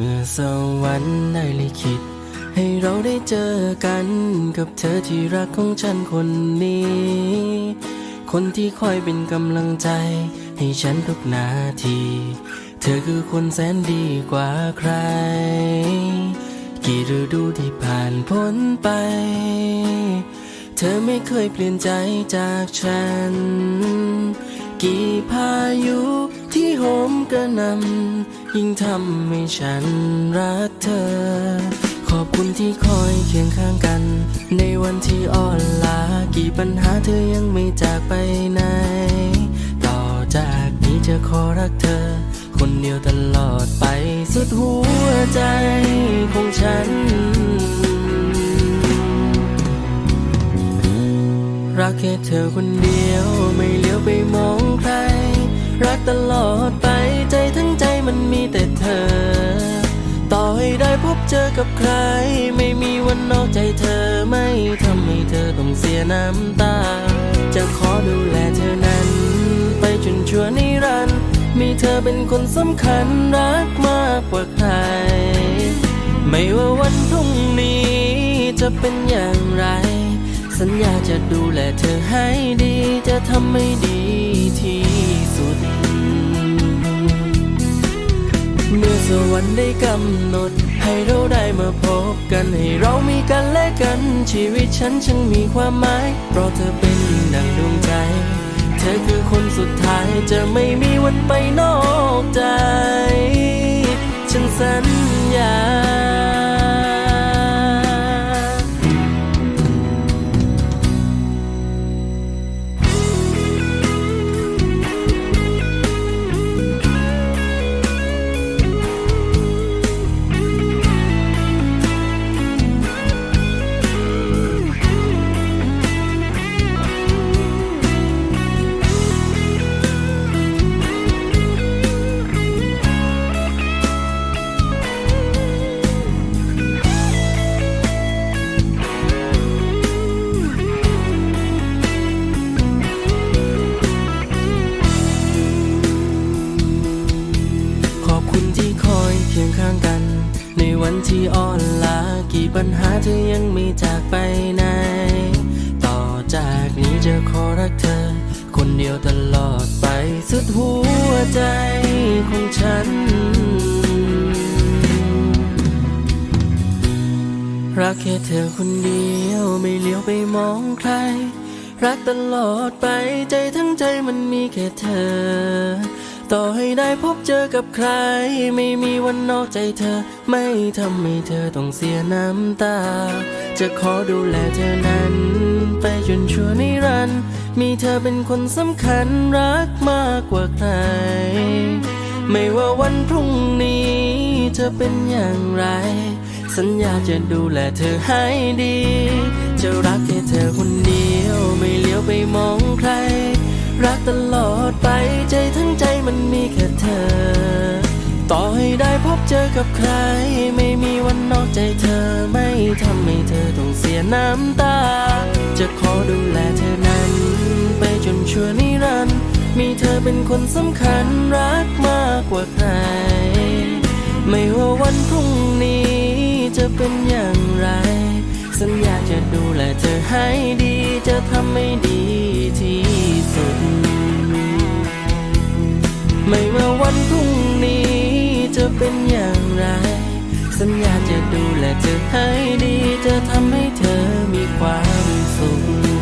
เมื่อสวรรค์ได้ลิขิต ให้เราได้เจอกันกับเธอที่รักของฉันคนนี้ คนที่คอยเป็นกำลังใจ ให้ฉันทุกนาที เธอคือคนแสนดีกว่าใคร กี่ฤดูที่ผ่านพ้นไป เธอไม่เคยเปลี่ยนใจจากฉัน กี่พายุที่โหมกระหนำ ยิ่งทำให้ฉันรักเธอ ขอบคุณที่คอยเคียงข้างกัน ในวันที่อ่อนล้ากี่ปัญหาเธอยังไม่จากไปไหน ต่อจากนี้จะขอรักเธอ คนเดียวตลอดไปสุดหัวใจของฉัน รักแค่เธอคนเดียวไม่เลี้ยวไปมอง เจอกับใคร ไม่มีวันนอกใจเธอไม่ทำให้เธอต้องเสียน้ำตา จะขอดูแลเธอนั้น ไปจนชั่วนิรันดร์มีเธอเป็นคนสำคัญรักมากกว่าใคร ไม่ว่าวันพรุ่งนี้จะเป็นอย่างไร สัญญาจะดูแลเธอให้ดีจะทำให้ดีที่สุด เมื่อสวรรค์ได้กำหนด ให้เราได้มาพบกัน ให้เรามีกันและกัน ชีวิตฉันจึงมีความหมาย เพราะเธอเป็นดังดวงใจ เธอคือคนสุดท้ายจะไม่มีวันไปนอกใจ ฉันสัญญา คียงข้างกัน ในวันที่อ่อนล้ากี่ปัญหาเธอยังไม่จากไปไหน ต่อจากนี้จะขอรักเธอ คนเดียวตลอดไปสุดหัวใจของฉัน รักแค่เธอคนเดียวไม่เลี้ยวไปมองใคร รักตลอดไปใจทั้งใจมันมีแค่เธอ ต่อให้ได้พบเจอกับใคร ไม่มีวันนอกใจเธอ ไม่ทำให้เธอต้องเสียน้ำตา จะขอดูแลเธอนั้น ไปจนชั่วนิรันดร์มีเธอเป็นคนสำคัญรักมากกว่าใคร ไม่ว่าวันพรุ่งนี้จะเป็นอย่างไร สัญญาจะดูแลเธอให้ดี จะรักแค่เธอคนเดียวไม่เลี้ยวไปมอง รักตลอดไปใจทั้งใจมันมีแค่เธอ ต่อให้ได้พบเจอกับใคร ไม่มีวันนอกใจเธอไม่ทำให้เธอต้องเสียน้ำตา จะขอดูแลเธอนั้น ไปจนชั่วนิรันดร์มีเธอเป็นคนสำคัญรักมากกว่าใคร ไม่ว่าวันพรุ่งนี้จะเป็นอย่างไร สัญญาจะดูแลเธอให้ดีจะทำให้ดี เป็นอย่างไร สัญญาจะดูแลเธอให้ดีจะทำให้เธอมีความสุข